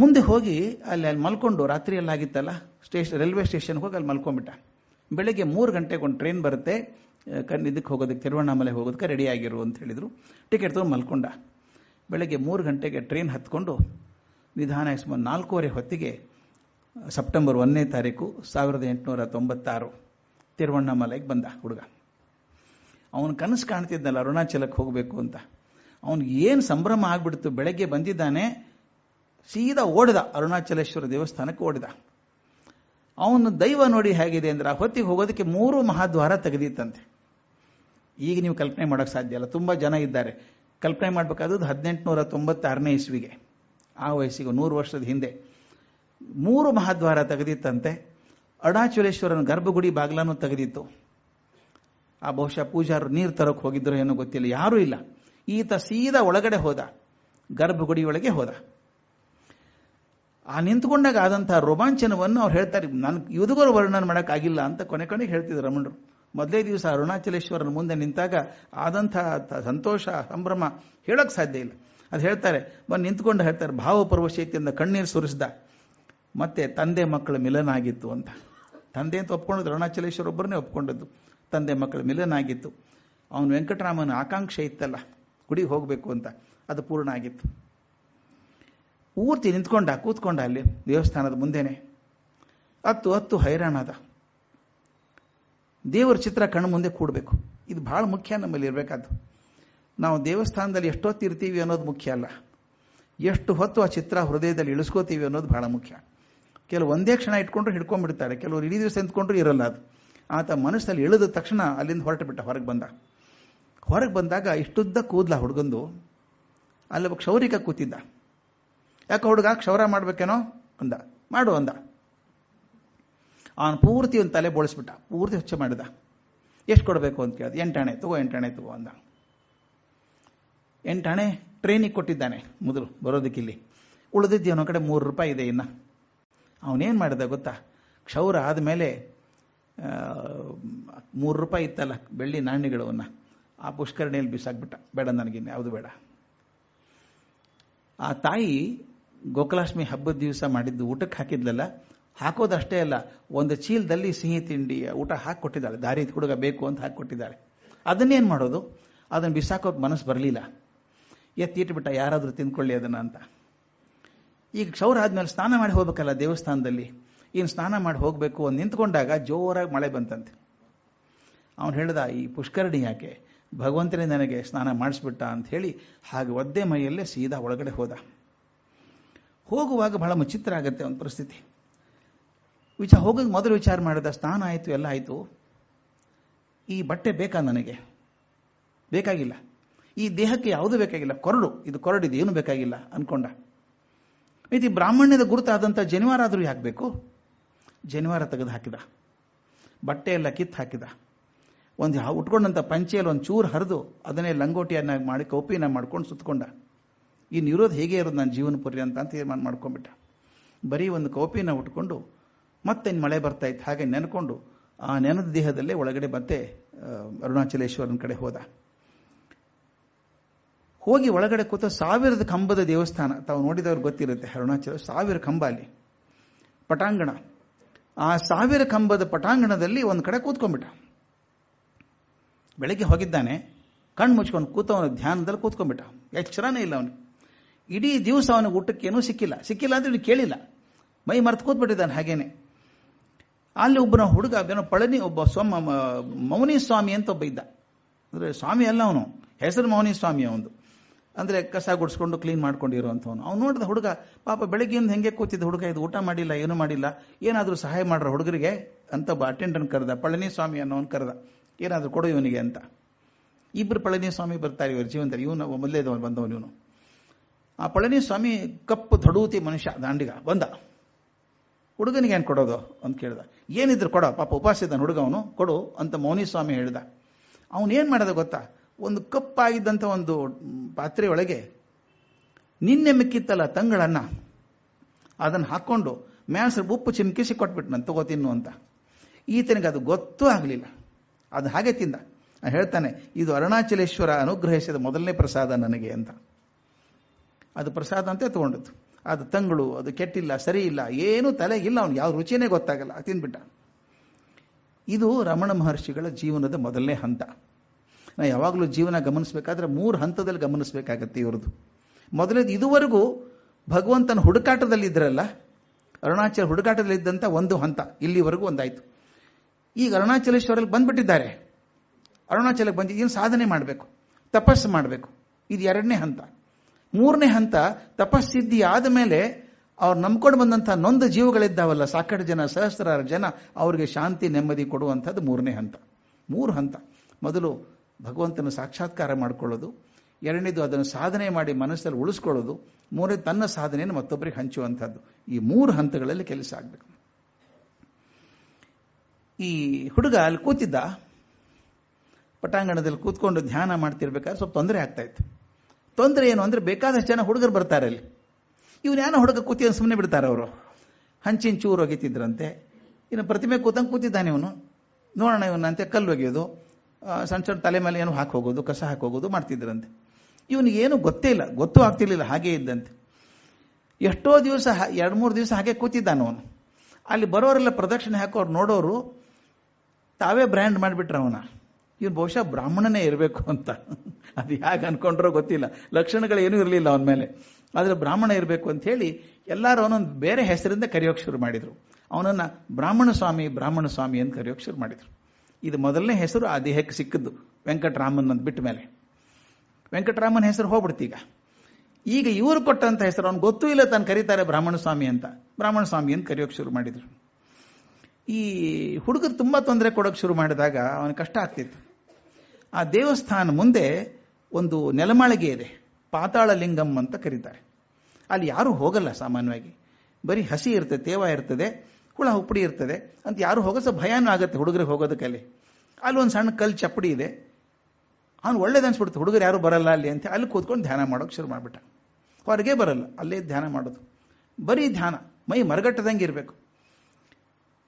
ಮುಂದೆ ಹೋಗಿ ಅಲ್ಲಿ ಅಲ್ಲಿ ಮಲ್ಕೊಂಡು ರಾತ್ರಿ ಎಲ್ಲ ಆಗಿತ್ತಲ್ಲ ಸ್ಟೇಷನ್ ರೈಲ್ವೆ ಸ್ಟೇಷನ್ಗೆ ಹೋಗಿ ಅಲ್ಲಿ ಮಲ್ಕೊಂಡ್ಬಿಟ್ಟ. ಬೆಳಗ್ಗೆ ಮೂರು ಗಂಟೆಗೆ ಒಂದು ಟ್ರೈನ್ ಬರುತ್ತೆ ಕಣ್ಣು ಇದಕ್ಕೆ ಹೋಗೋದಕ್ಕೆ ತಿರುವಣ್ಣಾಮಲೆ ಹೋಗೋದಕ್ಕೆ ರೆಡಿ ಆಗಿರು ಅಂತ ಹೇಳಿದರು. ಟಿಕೆಟ್ ತೊಗೊಂಡು ಮಲ್ಕೊಂಡ. ಬೆಳಗ್ಗೆ ಮೂರು ಗಂಟೆಗೆ ಟ್ರೈನ್ ಹತ್ಕೊಂಡು ನಿಧಾನ ಸುಮಾರು ನಾಲ್ಕೂವರೆ ಹೊತ್ತಿಗೆ, ಸೆಪ್ಟೆಂಬರ್ ಒಂದನೇ ತಾರೀಕು ಸಾವಿರದ ಎಂಟುನೂರ ತೊಂಬತ್ತಾರು ತಿರುವಣ್ಣಾಮಲೆಗೆ ಬಂದ ಹುಡುಗ. ಅವನು ಕನಸು ಕಾಣ್ತಿದ್ದಲ್ಲ ಅರುಣಾಚಲಕ್ಕೆ ಹೋಗಬೇಕು ಅಂತ. ಅವನಿಗೆ ಏನು ಸಂಭ್ರಮ ಆಗ್ಬಿಡ್ತು, ಬೆಳಗ್ಗೆ ಬಂದಿದ್ದಾನೆ ಸೀದಾ ಓಡಿದ. ಅರುಣಾಚಲೇಶ್ವರ ದೇವಸ್ಥಾನಕ್ಕೆ ಓಡಿದ. ಅವನು ದೈವ ನೋಡಿ ಹೇಗಿದೆ ಅಂದ್ರೆ ಆ ಹೊತ್ತಿಗೆ ಹೋಗೋದಕ್ಕೆ ಮೂರು ಮಹಾದ್ವಾರ ತೆಗೆದಿತ್ತಂತೆ. ಈಗ ನೀವು ಕಲ್ಪನೆ ಮಾಡೋಕ್ಕೆ ಸಾಧ್ಯ ಅಲ್ಲ ತುಂಬ ಜನ ಇದ್ದಾರೆ. ಕಲ್ಪನೆ ಮಾಡಬೇಕಾದದ್ದು ಹದಿನೆಂಟುನೂರ ತೊಂಬತ್ತಾರನೇ ಇಸ್ವಿಗೆ. ಆ ವಯಸ್ಸಿಗೆ ನೂರು ವರ್ಷದ ಹಿಂದೆ. ಮೂರು ಮಹಾದ್ವಾರ ತೆಗೆದಿತ್ತಂತೆ. ಅರುಣಾಚಲೇಶ್ವರನ ಗರ್ಭಗುಡಿ ಬಾಗಿಲನ್ನು ತೆಗೆದಿತ್ತು. ಆ ಬಹುಶಃ ಪೂಜಾರು ನೀರು ತರಕ್ಕೆ ಹೋಗಿದ್ರು ಏನೋ ಗೊತ್ತಿಲ್ಲ. ಯಾರೂ ಇಲ್ಲ. ಈತ ಸೀದಾ ಒಳಗಡೆ ಹೋದ. ಗರ್ಭಗುಡಿಯೊಳಗೆ ಹೋದ. ಆ ನಿಂತ್ಕೊಂಡಾಗ ಆದಂತಹ ರೋಮಾಂಚನವನ್ನು ಅವ್ರು ಹೇಳ್ತಾರೆ, ನಾನು ಯುದುಗರು ವರ್ಣನ ಮಾಡೋಕ್ಕಾಗಿಲ್ಲ ಅಂತ ಕೊನೆ ಕೊನೆಗೆ ಹೇಳ್ತಿದ್ರು ರಮಣರು. ಮೊದಲೇ ದಿವಸ ಅರುಣಾಚಲೇಶ್ವರನ ಮುಂದೆ ನಿಂತಾಗ ಆದಂತಹ ಸಂತೋಷ, ಸಂಭ್ರಮ ಹೇಳೋಕೆ ಸಾಧ್ಯ ಇಲ್ಲ. ಅದು ಹೇಳ್ತಾರೆ, ಬಂದು ನಿಂತ್ಕೊಂಡು ಹೇಳ್ತಾರೆ ಭಾವಪರವಶತೆಯಿಂದ ಕಣ್ಣೀರು ಸುರಿಸಿದ. ಮತ್ತೆ ತಂದೆ ಮಕ್ಕಳ ಮಿಲನ ಆಗಿತ್ತು ಅಂತ. ತಂದೆ ಅಂತ ಒಪ್ಕೊಂಡದ್ದು ಅರುಣಾಚಲೇಶ್ವರ ಒಬ್ಬರನ್ನೇ ಒಪ್ಕೊಂಡದ್ದು. ತಂದೆ ಮಕ್ಕಳ ಮಿಲನ ಆಗಿತ್ತು. ಅವನು ವೆಂಕಟರಾಮನ ಆಕಾಂಕ್ಷೆ ಇತ್ತಲ್ಲ, ಗುಡಿಗೆ ಹೋಗಬೇಕು ಅಂತ. ಅದು ಪೂರ್ಣ ಆಗಿತ್ತು. ಪೂರ್ತಿ ನಿಂತ್ಕೊಂಡ, ಕೂತ್ಕೊಂಡ ಅಲ್ಲಿ ದೇವಸ್ಥಾನದ ಮುಂದೆನೆ. ಹತ್ತು ಹತ್ತು ಹೈರಾಣದ ದೇವರ ಚಿತ್ರ ಕಣ್ಣು ಮುಂದೆ ಕೂಡಬೇಕು. ಇದು ಭಾಳ ಮುಖ್ಯ ನಮ್ಮಲ್ಲಿ ಇರಬೇಕಾದ್ದು. ನಾವು ದೇವಸ್ಥಾನದಲ್ಲಿ ಎಷ್ಟೊತ್ತು ಇರ್ತೀವಿ ಅನ್ನೋದು ಮುಖ್ಯ ಅಲ್ಲ. ಎಷ್ಟು ಹೊತ್ತು ಆ ಚಿತ್ರ ಹೃದಯದಲ್ಲಿ ಇಳಿಸ್ಕೋತೀವಿ ಅನ್ನೋದು ಭಾಳ ಮುಖ್ಯ. ಕೆಲವು ಒಂದೇ ಕ್ಷಣ ಇಟ್ಕೊಂಡ್ರು ಹಿಡ್ಕೊಂಡ್ಬಿಡ್ತಾರೆ. ಕೆಲವರು ಇಡೀ ದಿವಸ ನಿಂತ್ಕೊಂಡ್ರು ಇರಲ್ಲ ಅದು. ಆತ ಮನಸ್ಸಲ್ಲಿ ಇಳಿದ ತಕ್ಷಣ ಅಲ್ಲಿಂದ ಹೊರಟು ಬಿಟ್ಟ ಹೊರಗೆ ಬಂದ. ಹೊರಗೆ ಬಂದಾಗ ಇಷ್ಟುದ್ದ ಕೂದ್ಲ ಹುಡುಗಂದು ಅಲ್ಲಿ ಒಬ್ಬ ಕ್ಷೌರಿಕ ಕೂತಿದ್ದ. ಯಾಕೆ ಹುಡುಗ ಕ್ಷೌರ ಮಾಡ್ಬೇಕೇನೋ ಅಂದ. ಮಾಡು ಅಂದ. ಅವನು ಪೂರ್ತಿ ಒಂದು ತಲೆ ಬೋಳಿಸ್ಬಿಟ್ಟ. ಪೂರ್ತಿ ಹೆಚ್ಚು ಮಾಡಿದ. ಎಷ್ಟು ಕೊಡಬೇಕು ಅಂತ ಕೇಳಿದ. ಎಂಟಾಣೆ ತಗೋ ಎಂಟಾಣೆ ತಗೋ ಅಂದ. ಎಂಟಾಣೆ ಟ್ರೈನಿಗೆ ಕೊಟ್ಟಿದ್ದಾನೆ ಮೊದಲು ಬರೋದಕ್ಕಿಲ್ಲಿ. ಉಳಿದಿದ್ದು ಅವನ ಕಡೆ ಮೂರು ರೂಪಾಯಿ ಇದೆ ಇನ್ನು. ಅವನೇನು ಮಾಡಿದೆ ಗೊತ್ತಾ? ಕ್ಷೌರ ಆದಮೇಲೆ ಮೂರು ರೂಪಾಯಿ ಇತ್ತಲ್ಲ ಬೆಳ್ಳಿ ನಾಣ್ಯಗಳವನ್ನ ಆ ಪುಷ್ಕರಣಿಯಲ್ಲಿ ಬಿಸಾಕ್ಬಿಟ್ಟ. ಬೇಡ ನನಗಿನ್ನು, ಯಾವುದು ಬೇಡ. ಆ ತಾಯಿ ಗೋಕುಲಾಷ್ಟಮಿ ಹಬ್ಬದ ದಿವಸ ಮಾಡಿದ್ದು ಊಟಕ್ಕೆ ಹಾಕಿದ್ಲಲ್ಲ, ಹಾಕೋದಷ್ಟೇ ಅಲ್ಲ, ಒಂದು ಚೀಲದಲ್ಲಿ ಸಿಹಿ ತಿಂಡಿ, ಊಟ ಹಾಕಿ ಕೊಟ್ಟಿದ್ದಾಳೆ ದಾರಿ ಹುಡುಗ ಬೇಕು ಅಂತ ಹಾಕಿ ಕೊಟ್ಟಿದ್ದಾಳೆ ಅದನ್ನೇನು ಮಾಡೋದು? ಅದನ್ನು ಬಿಸಾಕೋಕೆ ಮನಸ್ಸು ಬರಲಿಲ್ಲ. ಎತ್ತಿಟ್ಬಿಟ್ಟ ಯಾರಾದರೂ ತಿಂದ್ಕೊಳ್ಳಿ ಅದನ್ನು ಅಂತ. ಈಗ ಕ್ಷೌರ ಆದ್ಮೇಲೆ ಸ್ನಾನ ಮಾಡಿ ಹೋಗ್ಬೇಕಲ್ಲ ದೇವಸ್ಥಾನದಲ್ಲಿ. ಇನ್ನು ಸ್ನಾನ ಮಾಡಿ ಹೋಗಬೇಕು ಅಂತ ನಿಂತ್ಕೊಂಡಾಗ ಜೋರಾಗಿ ಮಳೆ ಬಂತಂತೆ. ಅವನು ಹೇಳ್ದ, ಈ ಪುಷ್ಕರಣಿ ಯಾಕೆ? ಭಗವಂತನೇ ನನಗೆ ಸ್ನಾನ ಮಾಡಿಸ್ಬಿಟ್ಟ ಅಂತ ಹೇಳಿ ಹಾಗೆ ಒದ್ದೆ ಮೈಯಲ್ಲೇ ಸೀದಾ ಒಳಗಡೆ ಹೋದ. ಹೋಗುವಾಗ ಬಹಳ ವಿಚಿತ್ರ ಆಗುತ್ತೆ ಒಂದು ಪರಿಸ್ಥಿತಿ. ವಿಚಾರ ಹೋಗೋದು ಮೊದಲು ವಿಚಾರ ಮಾಡಿದ ಸ್ನಾನ ಆಯಿತು, ಎಲ್ಲ ಆಯಿತು. ಈ ಬಟ್ಟೆ ಬೇಕಾ ನನಗೆ? ಬೇಕಾಗಿಲ್ಲ. ಈ ದೇಹಕ್ಕೆ ಯಾವುದೂ ಬೇಕಾಗಿಲ್ಲ? ಕೊರಡು. ಇದು ಕೊರಡಿದೆ ಏನು ಬೇಕಾಗಿಲ್ಲ? ಅನ್ಕೊಂಡ. ಇದು ಬ್ರಾಹ್ಮಣ್ಯದ ಗುರುತಾದಂಥ ಜನಿವಾರ ಆದರೂ ಯಾಕೆ ಬೇಕು ಜನಿವಾರ ತೆಗೆದು ಹಾಕಿದ. ಬಟ್ಟೆ ಎಲ್ಲ ಕಿತ್ತು ಹಾಕಿದ. ಒಂದು ಉಟ್ಕೊಂಡಂಥ ಪಂಚೆಯಲ್ಲಿ ಒಂದು ಚೂರು ಹರಿದು ಅದನ್ನೇ ಲಂಗೋಟಿಯನ್ನಾಗಿ ಮಾಡಿ ಕೌಪಿನ ಮಾಡ್ಕೊಂಡು ಸುತ್ತಕೊಂಡ ಇನ್ನು ನಿರೋಧ ಹೇಗೆ ಇರೋದು ನನ್ನ ಜೀವನ ಪುರಿ ಅಂತ ತೀರ್ಮಾನ ಮಾಡ್ಕೊಂಡ್ಬಿಟ್ಟ. ಬರೀ ಒಂದು ಕೌಪಿನ ಉಟ್ಕೊಂಡು ಮತ್ತೆ ಇನ್ನು ಮಳೆ ಬರ್ತಾ ಇತ್ತು ಹಾಗೆ ನೆನ್ಕೊಂಡು ಆ ನೆನದ ದೇಹದಲ್ಲೇ ಒಳಗಡೆ ಮತ್ತೆ ಅರುಣಾಚಲೇಶ್ವರನ ಕಡೆ ಹೋದ. ಹೋಗಿ ಒಳಗಡೆ ಕೂತ ಸಾವಿರದ ಕಂಬದ ದೇವಸ್ಥಾನ, ತಾವು ನೋಡಿದವ್ರು ಗೊತ್ತಿರುತ್ತೆ, ಅರುಣಾಚಲ ಸಾವಿರ ಕಂಬ ಅಲ್ಲಿ. ಪಟಾಂಗಣ. ಆ ಸಾವಿರ ಕಂಬದ ಪಟಾಂಗಣದಲ್ಲಿ ಒಂದು ಕಡೆ ಕೂತ್ಕೊಂಡ್ಬಿಟ್ಟ. ಬೆಳಗ್ಗೆ ಹೋಗಿದ್ದಾನೆ, ಕಣ್ಣು ಮುಚ್ಕೊಂಡು ಕೂತವನ ಧ್ಯಾನದಲ್ಲಿ ಕೂತ್ಕೊಂಡ್ಬಿಟ್ಟ. ಎಚ್ಚರನೇ ಇಲ್ಲ ಅವನು ಇಡೀ ದಿವಸ ಅವನಿಗೆ ಊಟಕ್ಕೇನೂ ಸಿಕ್ಕಿಲ್ಲ. ಸಿಕ್ಕಿಲ್ಲ ಅಂದ್ರೆ ಕೇಳಿಲ್ಲ. ಮೈ ಮರ್ತು ಕೂತ್ಬಿಟ್ಟಿದ್ದಾನೆ ಹಾಗೇನೆ. ಅಲ್ಲಿ ಒಬ್ಬನ ಹುಡುಗ, ಏನೋ ಪಳನಿ ಒಬ್ಬ ಸ್ವಾಮ ಮೌನಿ ಸ್ವಾಮಿ ಅಂತ ಒಬ್ಬ ಇದ್ದ. ಅಂದರೆ ಸ್ವಾಮಿ ಅಲ್ಲ ಅವನು. ಹೆಸರು ಮೌನಿ ಸ್ವಾಮಿ ಅವನು ಅಂದರೆ ಕಸ ಗುಡಿಸ್ಕೊಂಡು ಕ್ಲೀನ್ ಮಾಡ್ಕೊಂಡಿರುವಂಥವನು. ಅವ್ನು ನೋಡಿದ ಹುಡುಗ, ಪಾಪ ಬೆಳಗ್ಗೆಯಿಂದ ಹೆಂಗೆ ಕೂತಿದ್ದ ಹುಡುಗ, ಇದು ಊಟ ಮಾಡಿಲ್ಲ, ಏನೂ ಮಾಡಿಲ್ಲ, ಏನಾದರೂ ಸಹಾಯ ಮಾಡ್ರ ಹುಡುಗರಿಗೆ ಅಂತ ಒಬ್ಬ ಅಟೆಂಡನ್ ಕರೆದ, ಪಳನಿ ಸ್ವಾಮಿ ಅನ್ನೋನು ಕರೆದ. ಏನಾದರೂ ಕೊಡು ಇವನಿಗೆ ಅಂತ. ಇಬ್ಬರು ಪಳನಿ ಸ್ವಾಮಿ ಬರ್ತಾರೆ ಇವರು ಜೀವನದಲ್ಲಿ. ಇವನು ಮೊದಲೇ ಬಂದವನು ಇವನು. ಆ ಪಳನಿ ಸ್ವಾಮಿ ಕಪ್ಪು ದಡೂತಿ ಮನುಷ್ಯ, ದಾಂಡಿಗ, ಬಂದ. ಹುಡುಗನಿಗೆ ಏನು ಕೊಡೋದು ಅಂತ ಕೇಳಿದ. ಏನಿದ್ರು ಕೊಡ, ಪಾಪ ಉಪವಾಸ ಇದ್ದಾನೆ ಹುಡುಗ ಅವನು ಕೊಡು ಅಂತ ಮೌನಿ ಸ್ವಾಮಿ ಹೇಳ್ದ. ಅವನು ಏನು ಮಾಡೋದು ಗೊತ್ತಾ? ಒಂದು ಕಪ್ಪಾಗಿದ್ದಂಥ ಒಂದು ಪಾತ್ರೆಯೊಳಗೆ ನಿನ್ನೆ ಮಿಕ್ಕಿತ್ತಲ್ಲ ತಂಗಳನ್ನ, ಅದನ್ನು ಹಾಕ್ಕೊಂಡು ಮ್ಯಾನ್ಸರ್ ಉಪ್ಪು ಚಿಮ್ಕಿಸಿ ಕೊಟ್ಬಿಟ್ಟು, ನಾನು ತಗೋ ಅಂತ. ಈತನಿಗೆ ಅದು ಗೊತ್ತೂ ಆಗಲಿಲ್ಲ. ಅದು ಹಾಗೆ ತಿಂದ. ಹೇಳ್ತಾನೆ, ಇದು ಅರುಣಾಚಲೇಶ್ವರ ಅನುಗ್ರಹಿಸಿದ ಮೊದಲನೇ ಪ್ರಸಾದ ನನಗೆ ಅಂತ. ಅದು ಪ್ರಸಾದ ಅಂತ ತಗೊಂಡದ್ದು. ಅದು ತಂಗಳು, ಅದು ಕೆಟ್ಟಿಲ್ಲ ಸರಿ ಇಲ್ಲ ಏನೂ ತಲೆಗಿಲ್ಲ, ಅವ್ನು ಯಾವ ರುಚಿನೇ ಗೊತ್ತಾಗಲ್ಲ ತಿಂದ್ಬಿಟ್ಟ ಇದು ರಮಣ ಮಹರ್ಷಿಗಳ ಜೀವನದ ಮೊದಲನೇ ಹಂತ. ನಾ ಯಾವಾಗಲೂ ಜೀವನ ಗಮನಿಸಬೇಕಾದ್ರೆ ಮೂರು ಹಂತದಲ್ಲಿ ಗಮನಿಸಬೇಕಾಗತ್ತೆ ಇವ್ರದ್ದು. ಮೊದಲೇದು ಇದುವರೆಗೂ ಭಗವಂತನ ಹುಡುಕಾಟದಲ್ಲಿ ಇದ್ರಲ್ಲ, ಅರುಣಾಚಲ ಹುಡುಕಾಟದಲ್ಲಿದ್ದಂಥ ಒಂದು ಹಂತ, ಇಲ್ಲಿವರೆಗೂ ಒಂದಾಯಿತು. ಈಗ ಅರುಣಾಚಲೇಶ್ವರಲ್ಲಿ ಬಂದ್ಬಿಟ್ಟಿದ್ದಾರೆ. ಅರುಣಾಚಲಕ್ಕೆ ಬಂದು ಏನು ಸಾಧನೆ ಮಾಡಬೇಕು? ತಪಸ್ಸು ಮಾಡಬೇಕು. ಇದು ಎರಡನೇ ಹಂತ. ಮೂರನೇ ಹಂತ, ತಪಸ್ಸಿದ್ಧಿ ಆದ ಮೇಲೆ ಅವ್ರು ನಂಬ್ಕೊಂಡು ಬಂದಂಥ ನೊಂದು ಜೀವಗಳಿದ್ದಾವಲ್ಲ, ಸಾಕಷ್ಟು ಜನ, ಸಹಸ್ರಾರು ಜನ, ಅವ್ರಿಗೆ ಶಾಂತಿ, ನೆಮ್ಮದಿ ಕೊಡುವಂಥದ್ದು ಮೂರನೇ ಹಂತ. ಮೂರು ಹಂತ. ಮೊದಲು ಭಗವಂತನ ಸಾಕ್ಷಾತ್ಕಾರ ಮಾಡಿಕೊಳ್ಳೋದು. ಎರಡನೇದು ಅದನ್ನು ಸಾಧನೆ ಮಾಡಿ ಮನಸ್ಸಲ್ಲಿ ಉಳಿಸ್ಕೊಳ್ಳೋದು. ಮೂರನೇ ತನ್ನ ಸಾಧನೆಯನ್ನು ಮತ್ತೊಬ್ಬರಿಗೆ ಹಂಚುವಂಥದ್ದು. ಈ ಮೂರು ಹಂತಗಳಲ್ಲಿ ಕೆಲಸ ಆಗಬೇಕು. ಈ ಹುಡುಗ ಅಲ್ಲಿ ಕೂತಿದ್ದ. ಪಟಾಂಗಣದಲ್ಲಿ ಕೂತ್ಕೊಂಡು ಧ್ಯಾನ ಮಾಡ್ತಿರ್ಬೇಕಾದ್ರೆ ಸ್ವಲ್ಪ ತೊಂದರೆ ಆಗ್ತಾ ಇತ್ತು. ತೊಂದರೆ ಏನು ಅಂದರೆ ಬೇಕಾದಷ್ಟು ಜನ ಹುಡುಗರು ಬರ್ತಾರೆ ಅಲ್ಲಿ. ಇವನು ಏನೋ ಹುಡುಗ ಕೂತಿ ಸುಮ್ಮನೆ ಬಿಡ್ತಾರೆ ಅವರು. ಹಂಚಿನ ಚೂರು ಒಗೀತಿದ್ರಂತೆ. ಇನ್ನು ಪ್ರತಿಮೆ ಕೂತಂಗೆ ಕೂತಿದ್ದಾನೆ ಇವನು. ನೋಡೋಣ ಇವನಂತೆ ಕಲ್ಲು ಒಗೆಯೋದು ಸಣ್ಣ ಸಣ್ಣ ತಲೆ ಮೇಲೆ ಏನು ಹಾಕಿ ಹೋಗೋದು, ಕಸ ಹಾಕಿ ಹೋಗೋದು ಮಾಡ್ತಿದ್ರಂತೆ. ಇವನಿಗೆ ಏನು ಗೊತ್ತೇ ಇಲ್ಲ, ಗೊತ್ತೂ ಆಗ್ತಿರ್ಲಿಲ್ಲ, ಹಾಗೇ ಇದ್ದಂತೆ. ಎಷ್ಟೋ ದಿವಸ ಎರಡು ಮೂರು ದಿವಸ ಹಾಗೆ ಕೂತಿದ್ದಾನೆ ಅವನು. ಅಲ್ಲಿ ಬರೋರೆಲ್ಲ ಪ್ರದಕ್ಷಿಣೆ ಹಾಕೋರು ನೋಡೋರು ತಾವೇ ಬ್ರ್ಯಾಂಡ್ ಮಾಡಿಬಿಟ್ರೆ ಅವನ. ಇವನು ಬಹುಶಃ ಬ್ರಾಹ್ಮಣನೇ ಇರಬೇಕು ಅಂತ. ಅದು ಹೇಗೆ ಅನ್ಕೊಂಡ್ರೋ ಗೊತ್ತಿಲ್ಲ. ಲಕ್ಷಣಗಳು ಏನೂ ಇರಲಿಲ್ಲ ಅವನ ಮೇಲೆ. ಆದರೆ ಬ್ರಾಹ್ಮಣ ಇರಬೇಕು ಅಂತ ಹೇಳಿ ಎಲ್ಲರೂ ಅವನೊಂದು ಬೇರೆ ಹೆಸರಿಂದ ಕರೆಯೋಕೆ ಶುರು ಮಾಡಿದರು. ಅವನನ್ನು ಬ್ರಾಹ್ಮಣ ಸ್ವಾಮಿ ಬ್ರಾಹ್ಮಣ ಸ್ವಾಮಿ ಅಂತ ಕರೆಯೋಕೆ ಶುರು ಮಾಡಿದರು. ಇದು ಮೊದಲನೇ ಹೆಸರು ಆ ದೇಹಕ್ಕೆ ಸಿಕ್ಕಿದ್ದು, ವೆಂಕಟರಾಮನ್ ಅಂತ ಬಿಟ್ಟ ಮೇಲೆ. ವೆಂಕಟರಾಮನ್ ಹೆಸರು ಹೋಗ್ಬಿಡ್ತೀಗ ಈಗ. ಇವರು ಕೊಟ್ಟಂಥ ಹೆಸರು ಅವ್ನು ಗೊತ್ತೂ ಇಲ್ಲ ತಾನು ಕರೀತಾರೆ ಬ್ರಾಹ್ಮಣ ಸ್ವಾಮಿ ಅಂತ. ಬ್ರಾಹ್ಮಣ ಸ್ವಾಮಿ ಅಂತ ಕರೆಯೋಕೆ ಶುರು ಮಾಡಿದರು. ಈ ಹುಡುಗರು ತುಂಬ ತೊಂದರೆ ಕೊಡೋಕೆ ಶುರು ಮಾಡಿದಾಗ ಅವನಿಗೆ ಕಷ್ಟ ಆಗ್ತಿತ್ತು. ಆ ದೇವಸ್ಥಾನ ಮುಂದೆ ಒಂದು ನೆಲಮಾಳಿಗೆ ಇದೆ. ಪಾತಾಳ ಲಿಂಗಂ ಅಂತ ಕರೀತಾರೆ. ಅಲ್ಲಿ ಯಾರು ಹೋಗಲ್ಲ ಸಾಮಾನ್ಯವಾಗಿ. ಬರೀ ಹಸಿ ಇರ್ತದೆ, ತೇವ ಇರ್ತದೆ, ಹುಳ ಹುಪ್ಪಡಿ ಇರ್ತದೆ. ಅಂತ ಯಾರು ಹೋಗೋ ಸಹ ಭಯನೂ ಆಗುತ್ತೆ ಹುಡುಗರಿಗೆ ಹೋಗೋದಕ್ಕೆ ಅಲ್ಲಿ. ಅಲ್ಲಿ ಒಂದು ಸಣ್ಣ ಕಲ್ಲು ಚಪ್ಪಡಿ ಇದೆ. ಅವನು ಒಳ್ಳೇದು ಅನ್ಸ್ಬಿಡ್ತು. ಹುಡುಗರು ಯಾರು ಬರಲ್ಲ ಅಲ್ಲಿ ಅಂತ ಅಲ್ಲಿ ಕೂತ್ಕೊಂಡು ಧ್ಯಾನ ಮಾಡೋಕೆ ಶುರು ಮಾಡಿಬಿಟ್ಟ. ಹೊರಗೆ ಬರಲ್ಲ, ಅಲ್ಲೇ ಧ್ಯಾನ ಮಾಡೋದು. ಬರೀ ಧ್ಯಾನ, ಮೈ ಮರಗಟ್ಟದಂಗೆ ಇರಬೇಕು.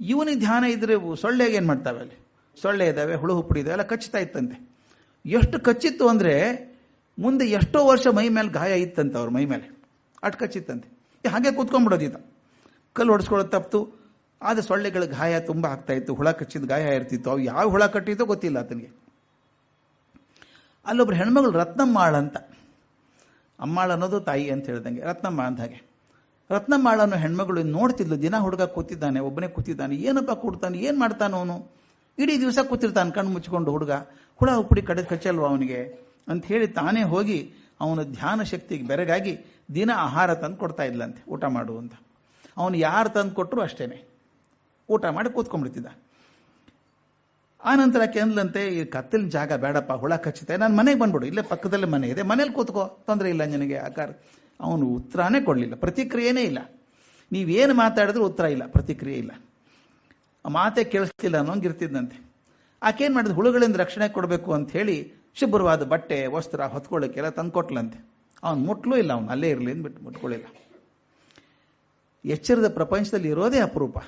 ಇವನಿಗೆ ಧ್ಯಾನ ಇದ್ರೆ ಸೊಳ್ಳೆಗೆ ಏನು ಮಾಡ್ತಾವೆ ಅಲ್ಲಿ? ಸೊಳ್ಳೆ ಇದ್ದಾವೆ ಹುಳು ಹುಪ್ಪಡಿ ಇದಾವೆ, ಎಲ್ಲ ಕಚ್ತಾ ಇತ್ತಂತೆ. ಎಷ್ಟು ಕಚ್ಚಿತ್ತು ಅಂದರೆ ಮುಂದೆ ಎಷ್ಟೋ ವರ್ಷ ಮೈ ಮೇಲೆ ಗಾಯ ಇತ್ತಂತೆ ಅವ್ರ ಮೈ ಮೇಲೆ. ಅಟ್ ಕಚ್ಚಿತ್ತಂತೆ. ಹಾಗೆ ಕೂತ್ಕೊಂಡ್ಬಿಡೋದಿತ್ತ ಕಲ್ಲು ಹೊಡೆಸ್ಕೊಳ್ಳೋದು ತಪ್ಪಿತು ಆದ ಸೊಳ್ಳೆಗಳ ಗಾಯ ತುಂಬ ಆಗ್ತಾ ಇತ್ತು. ಹುಳ ಕಚ್ಚಿದ ಗಾಯ ಇರ್ತಿತ್ತು. ಅವು ಯಾವ ಹುಳ ಕಟ್ಟಿತ್ತೋ ಗೊತ್ತಿಲ್ಲ ಆತನಿಗೆ. ಅಲ್ಲೊಬ್ರು ಹೆಣ್ಮಗಳು ರತ್ನಮ್ಮಾಳ ಅಂತ. ಅಮ್ಮಾಳ ಅನ್ನೋದು ತಾಯಿ ಅಂತ ಹೇಳ್ದಂಗೆ. ರತ್ನಮ್ಮ ಅಂತ ಹಾಗೆ. ರತ್ನಮ್ಮಾಳ ಅನ್ನೋ ಹೆಣ್ಮಗಳು ನೋಡ್ತಿದ್ಲು. ದಿನ ಹುಡುಗ ಕೂತಿದ್ದಾನೆ, ಒಬ್ಬನೇ ಕೂತಿದ್ದಾನೆ. ಏನಪ್ಪ ಕೂಡ್ತಾನೆ, ಏನು ಮಾಡ್ತಾನೆ ಅವನು ಇಡೀ ದಿವಸ ಕೂತಿರ್ತಾನೆ, ಕಣ್ಣು ಮುಚ್ಕೊಂಡು ಹುಡುಗ. ಹುಳ ಉಪ್ಪುಡಿ ಕಡೆ ಕಚ್ಚಲ್ವ ಅವನಿಗೆ? ಅಂತ ಹೇಳಿ ತಾನೇ ಹೋಗಿ ಅವನ ಧ್ಯಾನ ಶಕ್ತಿಗೆ ಬೆರಗಾಗಿ ದಿನ ಆಹಾರ ತಂದು ಕೊಡ್ತಾ ಇದ್ಲಂತೆ, ಊಟ ಮಾಡು ಅಂತ. ಅವನು ಯಾರು ತಂದು ಕೊಟ್ಟರು ಅಷ್ಟೇನೆ. ಊಟ ಮಾಡಿ ಕೂತ್ಕೊಂಡ್ಬಿಡ್ತಿದ್ದ. ಆನಂತರ ನಂತರ ಕೆಂದ್ಲಂತೆ, ಈ ಕತ್ತಲಿನ ಜಾಗ ಬೇಡಪ್ಪ, ಹುಳ ಕಚ್ಚುತ್ತೆ, ನಾನು ಮನೆಗೆ ಬಂದ್ಬಿಡು, ಇಲ್ಲೇ ಪಕ್ಕದಲ್ಲೇ ಮನೆ ಇದೆ, ಮನೇಲಿ ಕೂತ್ಕೋ, ತೊಂದರೆ ಇಲ್ಲ ನನಗೆ ಆಕಾರ ಅವನು ಉತ್ತರನೇ ಕೊಡಲಿಲ್ಲ, ಪ್ರತಿಕ್ರಿಯೆನೇ ಇಲ್ಲ. ನೀವೇನು ಮಾತಾಡಿದ್ರೂ ಉತ್ತರ ಇಲ್ಲ, ಪ್ರತಿಕ್ರಿಯೆ ಇಲ್ಲ. ಮಾತೇ ಕೇಳಿಸ್ತಿಲ್ಲ ಅನ್ನೋಂಗೆ ಇರ್ತಿದ್ದಂತೆ ಆಕೇನು ಮಾಡಿದ್ ಹುಳುಗಳಿಂದ ರಕ್ಷಣೆ ಕೊಡಬೇಕು ಅಂತ ಹೇಳಿ ಶುಭ್ರವಾದ ಬಟ್ಟೆ, ವಸ್ತ್ರ ಹೊತ್ಕೊಳ್ಳೋಕ್ಕೆಲ್ಲ ತಂದ್ಕೊಟ್ಲಂತೆ. ಅವನು ಮುಟ್ಲೂ ಇಲ್ಲ, ಅವನು ಅಲ್ಲೇ ಇರಲಿ ಅಂದ್ಬಿಟ್ಟು ಮುಟ್ಕೊಳ್ಳಿಲ್ಲ ಎಚ್ಚರದ ಪ್ರಪಂಚದಲ್ಲಿ ಇರೋದೇ ಅಪರೂಪ.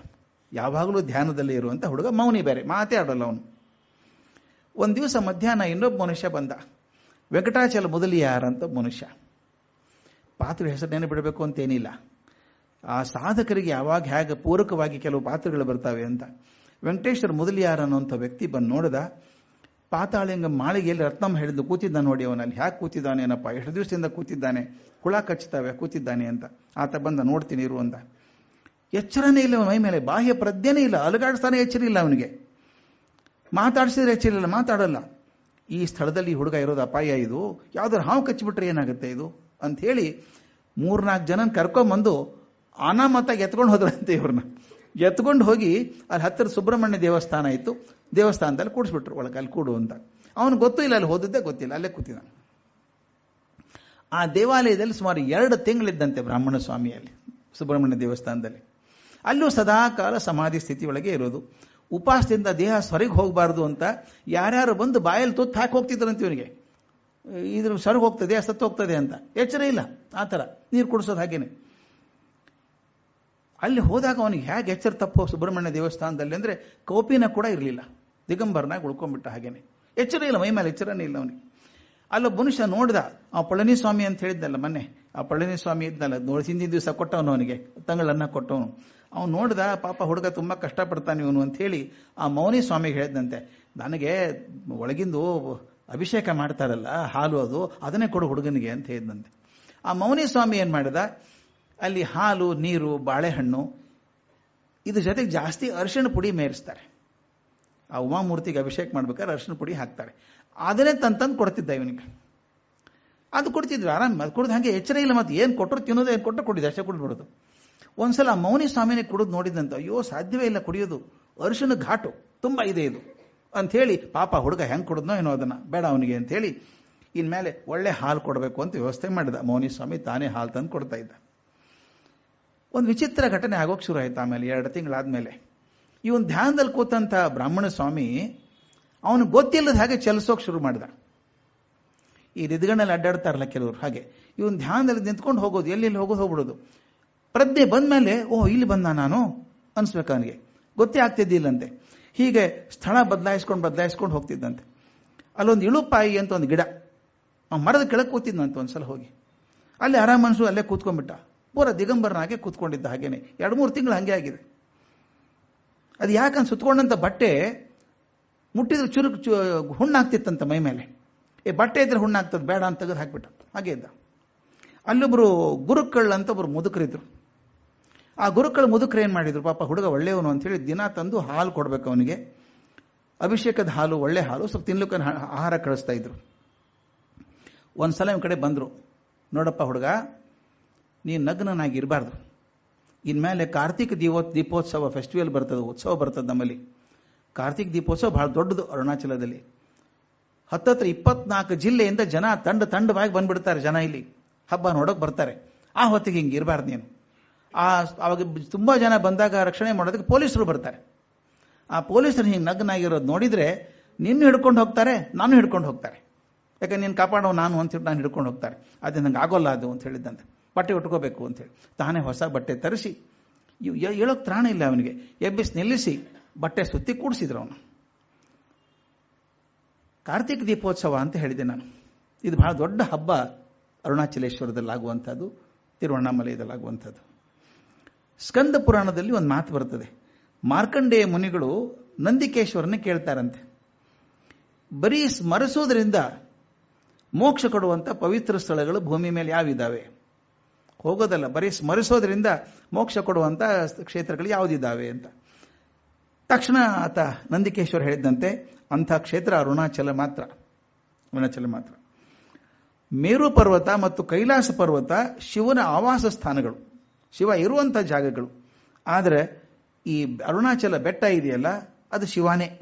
ಯಾವಾಗಲೂ ಧ್ಯಾನದಲ್ಲಿ ಇರುವಂಥ ಹುಡುಗ ಮೌನಿ ಬೇರೆ, ಮಾತೇ ಆಡಲ್ಲ ಅವನು. ಒಂದು ದಿವಸ ಮಧ್ಯಾಹ್ನ ಇನ್ನೊಬ್ಬ ಮನುಷ್ಯ ಬಂದ. ವೆಂಕಟಾಚಲ ಮೊದಲಿಯಾರ ಅಂತ ಮನುಷ್ಯ. ಪಾತ್ರ ಹೆಸರನ್ನೇನು ಬಿಡಬೇಕು ಅಂತೇನಿಲ್ಲ. ಆ ಸಾಧಕರಿಗೆ ಯಾವಾಗ ಹೇಗೆ ಪೂರಕವಾಗಿ ಕೆಲವು ಪಾತ್ರಗಳು ಬರ್ತವೆ ಅಂತ. ವೆಂಕಟೇಶ್ವರ ಮೊದಲಿಯಾರ ಅನ್ನುವಂಥ ವ್ಯಕ್ತಿ ಬಂದು ನೋಡಿದ, ಪಾತಾಳಿಂಗ ಮಾಳಿಗೆಯಲ್ಲಿ ರತ್ನಮ್ಮ ಹೇಳಿದ್ದು ಕೂತಿದ್ದ ನೋಡಿ, ಅವನಲ್ಲಿ ಹ್ಯಾಕೆ ಕೂತಿದ್ದಾನೇನಪ್ಪ ಎಷ್ಟು ದಿವಸದಿಂದ ಕೂತಿದ್ದಾನೆ? ಕುಳ ಕಚ್ಚುತ್ತವೆ ಕೂತಿದ್ದಾನೆ ಅಂತ. ಆತ ಬಂದ, ನೋಡ್ತೀನಿ, ಇರು ಅಂತ ಎಚ್ಚರನೇ ಇಲ್ಲ ಮೈ ಮೇಲೆ, ಬಾಹ್ಯ ಪ್ರಜ್ಞೆನೇ ಇಲ್ಲ, ಅಲುಗಾಡಿಸ್ತಾನೆ ಎಚ್ಚರಿಲ್ಲ ಅವನಿಗೆ. ಮಾತಾಡಿಸಿದ್ರೆ ಎಚ್ಚರಿಲ್ಲ ಮಾತಾಡಲ್ಲ. ಈ ಸ್ಥಳದಲ್ಲಿ ಹುಡುಗ ಇರೋದು ಅಪಾಯ ಇದು. ಯಾವ್ದಾರು ಹಾವು ಕಚ್ಚಿಬಿಟ್ರೆ ಏನಾಗುತ್ತೆ ಇದು? ಅಂತ ಹೇಳಿ ಮೂರ್ನಾಲ್ಕು ಜನ ಕರ್ಕೊಂಬಂದು ಅನಾಮತ ಎತ್ಕೊಂಡು ಹೋದ್ರಂತೆ ಇವ್ರನ್ನ. ಎತ್ಕೊಂಡು ಹೋಗಿ ಅಲ್ಲಿ ಹತ್ತಿರ ಸುಬ್ರಹ್ಮಣ್ಯ ದೇವಸ್ಥಾನ ಇತ್ತು. ದೇವಸ್ಥಾನದಲ್ಲಿ ಕೂಡಿಸ್ಬಿಟ್ರು. ಒಳಗೆ ಅಲ್ಲಿ ಕೂಡು ಅಂತ. ಅವನು ಗೊತ್ತೂ ಇಲ್ಲ ಅಲ್ಲಿ ಹೋದದ್ದೇ ಗೊತ್ತಿಲ್ಲ. ಅಲ್ಲೇ ಕೂತಿದ್ದ. ಆ ದೇವಾಲಯದಲ್ಲಿ ಸುಮಾರು ಎರಡು ತಿಂಗಳಿದ್ದಂತೆ ಬ್ರಾಹ್ಮಣ ಸ್ವಾಮಿಯಲ್ಲಿ, ಸುಬ್ರಹ್ಮಣ್ಯ ದೇವಸ್ಥಾನದಲ್ಲಿ. ಅಲ್ಲೂ ಸದಾಕಾಲ ಸಮಾಧಿ ಸ್ಥಿತಿ ಸ್ಥಿತಿಯೊಳಗೆ ಇರೋದು. ಉಪವಾಸದಿಂದ ದೇಹ ಸೊರಗೆ ಹೋಗಬಾರ್ದು ಅಂತ ಯಾರ್ಯಾರು ಬಂದು ಬಾಯಲ್ಲಿ ತುತ್ತು ಹಾಕಿ ಹೋಗ್ತಿದ್ರಂತೆ ಇವನಿಗೆ. ಇದ್ರ ಸೊರಗೆ ಹೋಗ್ತದೆ ಸತ್ತು ಹೋಗ್ತದೆ ಅಂತ. ಎಚ್ಚರ ಇಲ್ಲ. ಆ ಥರ. ನೀರು ಕುಡಿಸೋದು ಹಾಗೇನೆ. ಅಲ್ಲಿ ಹೋದಾಗ ಅವನಿಗೆ ಹೇಗೆ ಎಚ್ಚರ ತಪ್ಪು ಸುಬ್ರಹ್ಮಣ್ಯ ದೇವಸ್ಥಾನದಲ್ಲಿ ಅಂದರೆ ಕೋಪಿನ ಕೂಡ ಇರಲಿಲ್ಲ. ದಿಗಂಬರನಾಗಿ ಉಳ್ಕೊಂಡ್ಬಿಟ್ಟ ಹಾಗೇನೆ. ಎಚ್ಚರ ಇಲ್ಲ, ಮೈ ಮೇಲೆ ಎಚ್ಚರನೇ ಇಲ್ಲ ಅವನಿಗೆ. ಅಲ್ಲ ಮನುಷ್ಯ ನೋಡ್ದ, ಆ ಪಳನಿಸ್ವಾಮಿ ಅಂತ ಹೇಳಿದ್ನಲ್ಲ ಮೊನ್ನೆ, ಆ ಪಳನಿಸ್ವಾಮಿ ಇದ್ದಲ್ಲ ನೋಡಿ ಹಿಂದಿನ ದಿವಸ ಕೊಟ್ಟವನು ಅವನಿಗೆ, ತಂಗಳನ್ನ ಕೊಟ್ಟವನು. ಅವ್ನು ನೋಡ್ದ, ಪಾಪ ಹುಡುಗ ತುಂಬ ಕಷ್ಟಪಡ್ತಾನೆ ಇವನು ಅಂತ ಹೇಳಿ ಆ ಮೌನಿ ಸ್ವಾಮಿಗೆ ಹೇಳಿದಂತೆ, ನನಗೆ ಒಳಗಿಂದು ಅಭಿಷೇಕ ಮಾಡ್ತಾರಲ್ಲ, ಹಾಲು ಅದು, ಅದನ್ನೇ ಕೊಡು ಹುಡುಗನಿಗೆ ಅಂತ ಹೇಳಿದಂತೆ ಆ ಮೌನಿ ಸ್ವಾಮಿ ಏನ್ ಮಾಡಿದ ಅಲ್ಲಿ ಹಾಲು, ನೀರು, ಬಾಳೆಹಣ್ಣು, ಇದ್ರ ಜೊತೆಗೆ ಜಾಸ್ತಿ ಅರಿಶಿಣ ಪುಡಿ ಮೇರಿಸ್ತಾರೆ ಆ ಉಮಾಮೂರ್ತಿಗೆ ಅಭಿಷೇಕ ಮಾಡ್ಬೇಕಾದ್ರೆ ಅರಿಶಿಣ ಪುಡಿ ಹಾಕ್ತಾರೆ. ಅದನ್ನೇ ತಂದು ತಂದು ಕೊಡ್ತಿದ್ದ ಇವನಿಗೆ. ಅದು ಕೊಡ್ತಿದ್ವಿ, ಆರಾಮ್. ಅದು ಕುಡಿದು ಹಾಗೆ ಎಚ್ಚರ ಇಲ್ಲ ಮತ್ತೆ ಏನು ಕೊಟ್ಟರು ತಿನ್ನೋದು, ಏನು ಕೊಟ್ಟರು ಕೊಟ್ಟಿದ್ದು ಅಷ್ಟೇ ಕುಡಿದ್ಬಿಡೋದು. ಒಂದ್ಸಲ ಮೌನಿ ಸ್ವಾಮಿನೇ ಕುಡಿದು ನೋಡಿದಂತ ಅಯ್ಯೋ, ಸಾಧ್ಯವೇ ಇಲ್ಲ ಕುಡಿಯೋದು. ಅರಿಶಿನ ಘಾಟು, ತುಂಬಾ ಇದೆ ಇದು. ಅಂತ ಹೇಳಿ ಪಾಪ, ಹುಡುಗ ಹೆಂಗೆ ಕುಡಿದ್ನೋ ಏನೋ ಅದನ್ನ, ಬೇಡ ಅವನಿಗೆ. ಅಂತ ಹೇಳಿ ಇನ್ಮೇಲೆ ಒಳ್ಳೆ ಹಾಲು ಕೊಡಬೇಕು ಅಂತ ವ್ಯವಸ್ಥೆ ಮಾಡಿದ. ಮೌನಿ ಸ್ವಾಮಿ ತಾನೇ ಹಾಲು ತಂದು ಕೊಡ್ತಾ ಇದ್ದ. ಒಂದು ವಿಚಿತ್ರ ಘಟನೆ ಆಗೋಕೆ ಶುರು ಆಯ್ತು ಆಮೇಲೆ, ಎರಡು ತಿಂಗಳಾದ್ಮೇಲೆ. ಇವನ್ ಧ್ಯಾನದಲ್ಲಿ ಕೂತಂತ ಬ್ರಾಹ್ಮಣ ಸ್ವಾಮಿ, ಅವನು ಗೊತ್ತಿಲ್ಲದ ಹಾಗೆ ಚಲಿಸೋಕೆ ಶುರು ಮಾಡಿದ. ಈ ರಿದ್ಗಣ್ಣಲ್ಲಿ ಅಡ್ಡಾಡ್ತಾರಲ್ಲ ಕೆಲವರು, ಹಾಗೆ. ಇವನ್ ಧ್ಯಾನದಲ್ಲಿ ನಿಂತ್ಕೊಂಡು ಹೋಗೋದು, ಎಲ್ಲೆಲ್ಲಿ ಹೋಗೋದು ಹೋಗ್ಬಿಡೋದು. ಪ್ರಜ್ಞೆ ಬಂದ್ಮೇಲೆ, ಓಹ್, ಇಲ್ಲಿ ಬಂದ ನಾನು? ಅನ್ಸ್ಬೇಕು ಅವನಿಗೆ. ಗೊತ್ತೇ ಆಗ್ತಿದ್ದಿಲ್ಲಂತೆ. ಹೀಗೆ ಸ್ಥಳ ಬದಲಾಯಿಸ್ಕೊಂಡು ಬದಲಾಯಿಸ್ಕೊಂಡು ಹೋಗ್ತಿದ್ದಂತೆ. ಅಲ್ಲೊಂದು ಇಳುಪಾಯಿ ಅಂತ ಒಂದು ಗಿಡ. ಆ ಮರದ ಕೆಳಗೆ ಕೂತಿದ್ದಂತೆ ಒಂದ್ಸಲ ಹೋಗಿ. ಅಲ್ಲಿ ಆರಾಮ ಅನ್ಸು ಅಲ್ಲೇ ಕೂತ್ಕೊಂಡ್ಬಿಟ್ಟ. ಪೂರ ದಿಗಂಬರನಾಗೆ ಕೂತ್ಕೊಂಡಿದ್ದ ಹಾಗೇನೆ. ಎರಡು ಮೂರು ತಿಂಗಳು ಹಂಗೆ ಆಗಿದೆ. ಅದು ಯಾಕಂತ ಸುತ್ಕೊಂಡಂಥ ಬಟ್ಟೆ ಮುಟ್ಟಿದ್ರೆ ಚುರುಕು ಚು ಹುಣ್ಣಾಗ್ತಿತ್ತಂತ ಮೈ ಮೇಲೆ. ಏ, ಬಟ್ಟೆ ಇದ್ರೆ ಹುಣ್ಣಾಗ್ತದೆ, ಬೇಡ ಅಂತ ತೆಗೆದು ಹಾಕ್ಬಿಟ್ಟ. ಹಾಗೆ ಇದ್ದ. ಅಲ್ಲೊಬ್ಬರು ಗುರುಕಳ್ ಅಂತ ಒಬ್ರು ಮುದುಕರಿದ್ರು. ಆ ಗುರುಕಳ್ ಮುದುಕರು ಏನು ಮಾಡಿದ್ರು? ಪಾಪ ಹುಡುಗ ಒಳ್ಳೆಯವನು ಅಂತ ಹೇಳಿ ದಿನ ತಂದು ಹಾಲು ಕೊಡ್ಬೇಕು ಅವನಿಗೆ. ಅಭಿಷೇಕದ ಹಾಲು, ಒಳ್ಳೆ ಹಾಲು, ಸ್ವಲ್ಪ ತಿನ್ಲಿಕ್ಕೆ ಆಹಾರ ಕಳಿಸ್ತಾ ಇದ್ರು. ಒಂದ್ಸಲ ಸಲ ಕಡೆ ಬಂದರು. ನೋಡಪ್ಪ ಹುಡುಗ ನೀನು ನಗ್ನನಾಗಿ ಇರಬಾರ್ದು ಇನ್ಮೇಲೆ ಕಾರ್ತಿಕ್ ದೀಪೋ ದೀಪೋತ್ಸವ ಫೆಸ್ಟಿವಲ್ ಬರ್ತದೆ, ಉತ್ಸವ ಬರ್ತದೆ ನಮ್ಮಲ್ಲಿ. ಕಾರ್ತಿಕ್ ದೀಪೋತ್ಸವ ಬಹಳ ದೊಡ್ಡದು ಅರುಣಾಚಲದಲ್ಲಿ. ಹತ್ತತ್ರ ಇಪ್ಪತ್ನಾಲ್ಕು ಜಿಲ್ಲೆಯಿಂದ ಜನ ತಂಡ ತಂಡವಾಗಿ ಬಂದ್ಬಿಡ್ತಾರೆ ಜನ ಇಲ್ಲಿ. ಹಬ್ಬ ನೋಡೋಕೆ ಬರ್ತಾರೆ. ಆ ಹೊತ್ತಿಗೆ ಹಿಂಗೆ ಇರಬಾರ್ದು ನೀನು. ಆ, ಅವಾಗ ತುಂಬಾ ಜನ ಬಂದಾಗ ರಕ್ಷಣೆ ಮಾಡೋದಕ್ಕೆ ಪೊಲೀಸರು ಬರ್ತಾರೆ. ಆ ಪೊಲೀಸರು ಹಿಂಗೆ ನಗ್ನಾಗಿರೋದು ನೋಡಿದ್ರೆ ನಿನ್ನ ಹಿಡ್ಕೊಂಡು ಹೋಗ್ತಾರೆ, ನಾನು ಹಿಡ್ಕೊಂಡು ಹೋಗ್ತಾರೆ. ಯಾಕಂದ್ರೆ ನೀನು ಕಾಪಾಡೋ ನಾನು ಅಂತ ಹೇಳಿ ನಾನು ಹಿಡ್ಕೊಂಡು ಹೋಗ್ತಾರೆ. ಅದೇ ನಂಗೆ ಆಗೋಲ್ಲ ಅದು ಅಂತ ಹೇಳಿದ್ದಂತೆ. ಬಟ್ಟೆ ಉಟ್ಕೋಬೇಕು ಅಂತ ಹೇಳಿ. ತಾನೇ ಹೊಸ ಬಟ್ಟೆ ತರಿಸಿ ಇವ್ ಹೇಳೋಕ್ ತ್ರಾಣ ಇಲ್ಲ ಅವನಿಗೆ. ಎಬ್ಬಿಸಿ ನಿಲ್ಲಿಸಿ, ಬಟ್ಟೆ ಸುತ್ತಿ ಕೂಡಿಸಿದ್ರು ಅವನು. ಕಾರ್ತಿಕ ದೀಪೋತ್ಸವ ಅಂತ ಹೇಳಿದೆ ನಾನು. ಇದು ಬಹಳ ದೊಡ್ಡ ಹಬ್ಬ ಅರುಣಾಚಲೇಶ್ವರದಲ್ಲಾಗುವಂಥದ್ದು, ತಿರುವಣ್ಣಾಮಲಯದಲ್ಲಾಗುವಂಥದ್ದು. ಸ್ಕಂದ ಪುರಾಣದಲ್ಲಿ ಒಂದು ಮಾತು ಬರ್ತದೆ. ಮಾರ್ಕಂಡೇಯ ಮುನಿಗಳು ನಂದಿಕೇಶ್ವರನ್ನ ಕೇಳ್ತಾರಂತೆ. ಬರೀ ಸ್ಮರಿಸೋದ್ರಿಂದ ಮೋಕ್ಷ ಕೊಡುವಂಥ ಪವಿತ್ರ ಸ್ಥಳಗಳು ಭೂಮಿ ಮೇಲೆ ಯಾವಿದ್ದಾವೆ ಹೋಗೋದಲ್ಲ, ಬರೀ ಸ್ಮರಿಸೋದ್ರಿಂದ ಮೋಕ್ಷ ಕೊಡುವಂಥ ಕ್ಷೇತ್ರಗಳು ಯಾವುದಿದ್ದಾವೆ ಅಂತ. ತಕ್ಷಣ ಆತ ನಂದಿಕೇಶ್ವರ ಹೇಳಿದಂತೆ, ಅಂಥ ಕ್ಷೇತ್ರ ಅರುಣಾಚಲ ಮಾತ್ರ. ಅರುಣಾಚಲ ಮಾತ್ರ. ಮೇರು ಪರ್ವತ ಮತ್ತು ಕೈಲಾಸ ಪರ್ವತ ಶಿವನ ಆವಾಸ ಸ್ಥಾನಗಳು. ಶಿವ ಇರುವಂಥ ಜಾಗಗಳು. ಆದರೆ ಈ ಅರುಣಾಚಲ ಬೆಟ್ಟ ಇದೆಯಲ್ಲ, ಅದು ಶಿವಾನೇ.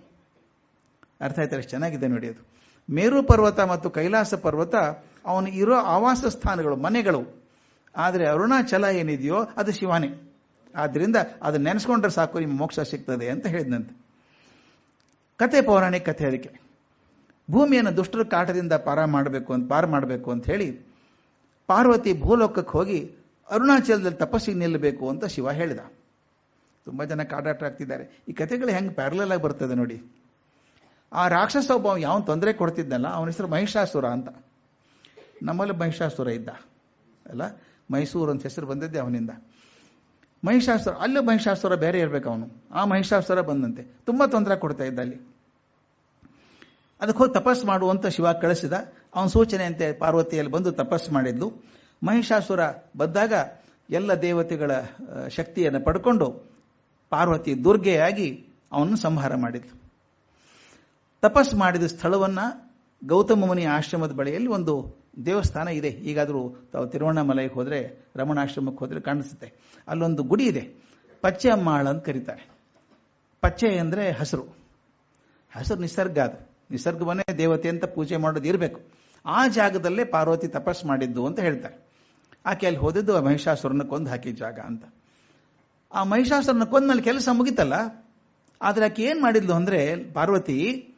ಅರ್ಥ ಆಯ್ತಾರೆ ಚೆನ್ನಾಗಿದೆ ನೋಡಿ ಅದು. ಮೇರು ಪರ್ವತ ಮತ್ತು ಕೈಲಾಸ ಪರ್ವತ, ಅವನು ಇರೋ ಆವಾಸ ಸ್ಥಾನಗಳು, ಮನೆಗಳು. ಆದರೆ ಅರುಣಾಚಲ ಏನಿದೆಯೋ ಅದು ಶಿವನೇ. ಆದ್ದರಿಂದ ಅದು ನೆನೆಸ್ಕೊಂಡ್ರೆ ಸಾಕು ನಿಮ್ಮ ಮೋಕ್ಷ ಸಿಗ್ತದೆ ಅಂತ ಹೇಳಿದಂತೆ ಕತೆ ಪೌರಾಣಿಕ ಕಥೆ ಅದಕ್ಕೆ. ಭೂಮಿಯನ್ನು ದುಷ್ಟರ ಕಾಟದಿಂದ ಪಾರ ಮಾಡಬೇಕು ಅಂತ, ಪಾರ ಮಾಡಬೇಕು ಅಂತ ಹೇಳಿ ಪಾರ್ವತಿ ಭೂಲೋಕಕ್ಕೆ ಹೋಗಿ ಅರುಣಾಚಲದಲ್ಲಿ ತಪಸ್ಸಿಗೆ ನಿಲ್ಲಬೇಕು ಅಂತ ಶಿವ ಹೇಳಿದ. ತುಂಬ ಜನ ಕಾಡಾಟ ಆಗ್ತಿದ್ದಾರೆ. ಈ ಕಥೆಗಳು ಹೆಂಗೆ ಪ್ಯಾರಲಲ್ ಆಗಿ ಬರ್ತದೆ ನೋಡಿ. ಆ ರಾಕ್ಷಸ ಒಬ್ಬ ಯಾವನ್ ತೊಂದರೆ ಕೊಡ್ತಿದ್ದಲ್ಲ, ಅವನ ಹೆಸರು ಮಹಿಷಾಸುರ ಅಂತ. ನಮ್ಮಲ್ಲಿ ಮಹಿಷಾಸುರ ಇದ್ದ. ಅಲ್ಲ? ಮೈಸೂರು ಅಂತ ಹೆಸರು ಬಂದಿದ್ದೆ ಅವನಿಂದ. ಮಹಿಷಾಸುರ, ಅಲ್ಲೂ ಮಹಿಷಾಸುರ ಬೇರೆ ಇರ್ಬೇಕು ಅವನು. ಆ ಮಹಿಷಾಸುರ ಬಂದಂತೆ. ತುಂಬಾ ತೊಂದರೆ ಕೊಡ್ತಾ ಇದ್ದ ಅಲ್ಲಿ. ಅದಕ್ಕೆ ಹೋಗಿ ತಪಸ್ ಮಾಡುವಂತ ಶಿವ ಕಳಿಸಿದ. ಅವನ ಸೂಚನೆಯಂತೆ ಪಾರ್ವತಿಯಲ್ಲಿ ಬಂದು ತಪಸ್ ಮಾಡಿದ್ಲು. ಮಹಿಷಾಸುರ ಬಂದಾಗ ಎಲ್ಲ ದೇವತೆಗಳ ಶಕ್ತಿಯನ್ನು ಪಡ್ಕೊಂಡು ಪಾರ್ವತಿ ದುರ್ಗೆಯಾಗಿ ಅವನನ್ನು ಸಂಹಾರ ಮಾಡಿದ್ಲು. ತಪಸ್ ಮಾಡಿದ ಸ್ಥಳವನ್ನ ಗೌತಮ ಮುನಿ ಆಶ್ರಮದ ಬಳಿಯಲ್ಲಿ ಒಂದು ದೇವಸ್ಥಾನ ಇದೆ. ಈಗಾದರೂ ತಾವು ತಿರುವಣ್ಣಾಮಲೈಗೆ ಹೋದರೆ, ರಮಣಾಶ್ರಮಕ್ಕೆ ಹೋದರೆ ಕಾಣಿಸುತ್ತೆ. ಅಲ್ಲೊಂದು ಗುಡಿ ಇದೆ. ಪಚ್ಚೆ ಅಮ್ಮಾಳ ಅಂತ ಕರೀತಾರೆ. ಪಚ್ಚೆ ಅಂದರೆ ಹಸಿರು. ಹಸಿರು ನಿಸರ್ಗ ಅದು. ನಿಸರ್ಗವನ್ನೇ ದೇವತೆ ಅಂತ ಪೂಜೆ ಮಾಡೋದು ಇರಬೇಕು. ಆ ಜಾಗದಲ್ಲೇ ಪಾರ್ವತಿ ತಪಸ್ ಮಾಡಿದ್ದು ಅಂತ ಹೇಳ್ತಾರೆ. ಆಕೆ ಅಲ್ಲಿ ಹೋದದ್ದು ಆ ಮಹಿಷಾಸುರನ ಕೊಂದು ಹಾಕಿದ ಜಾಗ ಅಂತ. ಆ ಮಹಿಷಾಸುರನ ಕೊಂದಲ್ಲಿ ಕೆಲಸ ಮುಗಿತಲ್ಲ? ಆದರೆ ಆಕೆ ಏನು ಮಾಡಿದ್ಲು ಅಂದರೆ, ಪಾರ್ವತಿ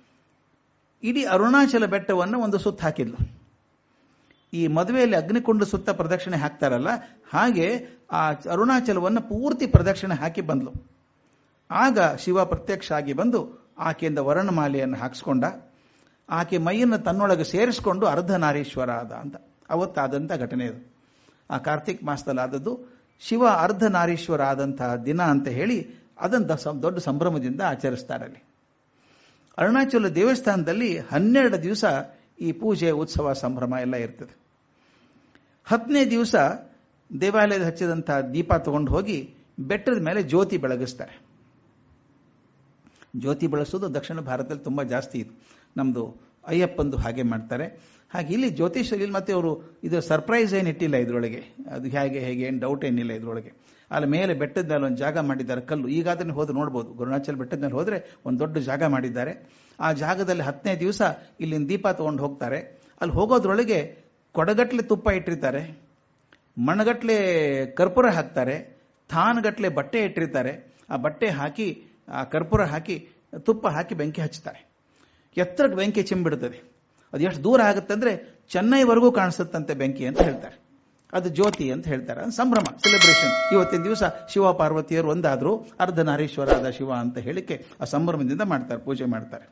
ಇಡೀ ಅರುಣಾಚಲ ಬೆಟ್ಟವನ್ನು ಒಂದು ಸುತ್ತ ಹಾಕಿದ್ಲು. ಈ ಮದುವೆಯಲ್ಲಿ ಅಗ್ನಿಕೊಂಡು ಸುತ್ತ ಪ್ರದಕ್ಷಿಣೆ ಹಾಕ್ತಾರಲ್ಲ, ಹಾಗೆ ಆ ಅರುಣಾಚಲವನ್ನು ಪೂರ್ತಿ ಪ್ರದಕ್ಷಿಣೆ ಹಾಕಿ ಬಂದ್ಲು. ಆಗ ಶಿವ ಪ್ರತ್ಯಕ್ಷ ಆಗಿ ಬಂದು ಆಕೆಯಿಂದ ವರ್ಣಮಾಲೆಯನ್ನು ಹಾಕಿಸ್ಕೊಂಡ. ಆಕೆ ಮೈಯನ್ನು ತನ್ನೊಳಗೆ ಸೇರಿಸಿಕೊಂಡು ಅರ್ಧನಾರೀಶ್ವರ ಆದ ಅಂತ. ಅವತ್ತಾದಂಥ ಘಟನೆ ಇದು ಆ ಕಾರ್ತಿಕ್ ಮಾಸದಲ್ಲಿ ಆದದ್ದು ಶಿವ ಅರ್ಧನಾರೀಶ್ವರ ಆದಂತಹ ದಿನ ಅಂತ ಹೇಳಿ ಅದನ್ನು ದೊಡ್ಡ ಸಂಭ್ರಮದಿಂದ ಆಚರಿಸ್ತಾರೆ ಅಲ್ಲಿ. ಅರುಣಾಚಲ ದೇವಸ್ಥಾನದಲ್ಲಿ ಹನ್ನೆರಡು ದಿವಸ ಈ ಪೂಜೆ, ಉತ್ಸವ, ಸಂಭ್ರಮ ಎಲ್ಲ ಇರ್ತದೆ. ಹತ್ತನೇ ದಿವಸ ದೇವಾಲಯದ ಹಚ್ಚಿದಂತಹ ದೀಪ ತಗೊಂಡು ಹೋಗಿ ಬೆಟ್ಟದ ಮೇಲೆ ಜ್ಯೋತಿ ಬೆಳಗಿಸ್ತಾರೆ. ಜ್ಯೋತಿ ಬೆಳೆಸೋದು ದಕ್ಷಿಣ ಭಾರತದಲ್ಲಿ ತುಂಬ ಜಾಸ್ತಿ ಇದು. ನಮ್ಮದು ಅಯ್ಯಪ್ಪಂದು ಹಾಗೆ ಮಾಡ್ತಾರೆ. ಹಾಗೆ ಇಲ್ಲಿ ಜ್ಯೋತಿಷಲ್ಲಿ ಮತ್ತೆ ಅವರು ಇದು ಸರ್ಪ್ರೈಸ್ ಏನು ಇಟ್ಟಿಲ್ಲ ಇದರೊಳಗೆ. ಅದು ಹೇಗೆ ಹೇಗೆ ಏನು ಡೌಟ್ ಏನಿಲ್ಲ ಇದರೊಳಗೆ. ಅಲ್ಲಿ ಮೇಲೆ ಬೆಟ್ಟದ ಮೇಲೆ ಒಂದು ಜಾಗ ಮಾಡಿದ್ದಾರೆ ಕಲ್ಲು. ಈಗ ಅದನ್ನು ಹೋದ್ರೆ ನೋಡ್ಬೋದು. ಗುರುಣಾಚಲ್ ಬೆಟ್ಟದ ಮೇಲೆ ಹೋದರೆ ಒಂದು ದೊಡ್ಡ ಜಾಗ ಮಾಡಿದ್ದಾರೆ. ಆ ಜಾಗದಲ್ಲಿ ಹತ್ತನೇ ದಿವಸ ಇಲ್ಲಿಂದ ದೀಪ ತಗೊಂಡು ಹೋಗ್ತಾರೆ. ಅಲ್ಲಿ ಹೋಗೋದ್ರೊಳಗೆ ಕೊಡಗಟ್ಲೆ ತುಪ್ಪ ಇಟ್ಟಿರ್ತಾರೆ ಮಣ್ಣಗಟ್ಲೆ ಕರ್ಪೂರ ಹಾಕ್ತಾರೆ, ಥಾನ್ಗಟ್ಲೆ ಬಟ್ಟೆ ಇಟ್ಟಿರ್ತಾರೆ, ಆ ಬಟ್ಟೆ ಹಾಕಿ, ಆ ಕರ್ಪೂರ ಹಾಕಿ, ತುಪ್ಪ ಹಾಕಿ ಬೆಂಕಿ ಹಚ್ತಾರೆ. ಎತ್ತರಕ್ಕೆ ಬೆಂಕಿ ಚಿಂಬಿಡ್ತದೆ ಅದು ಎಷ್ಟು ದೂರ ಆಗುತ್ತೆ ಅಂದರೆ ಚೆನ್ನೈವರೆಗೂ ಕಾಣಿಸುತ್ತಂತೆ ಬೆಂಕಿ ಅಂತ ಹೇಳ್ತಾರೆ. ಅದು ಜ್ಯೋತಿ ಅಂತ ಹೇಳ್ತಾರೆ. ಸಂಭ್ರಮ ಸೆಲೆಬ್ರೇಷನ್ ಇವತ್ತಿನ ದಿವಸ ಶಿವ ಪಾರ್ವತಿಯರು ಒಂದಾದ್ರು, ಅರ್ಧನಾರೀಶ್ವರ ಆದ ಶಿವ ಅಂತ ಹೇಳಿಕೆ ಆ ಸಂಭ್ರಮದಿಂದ ಮಾಡ್ತಾರೆ, ಪೂಜೆ ಮಾಡ್ತಾರೆ.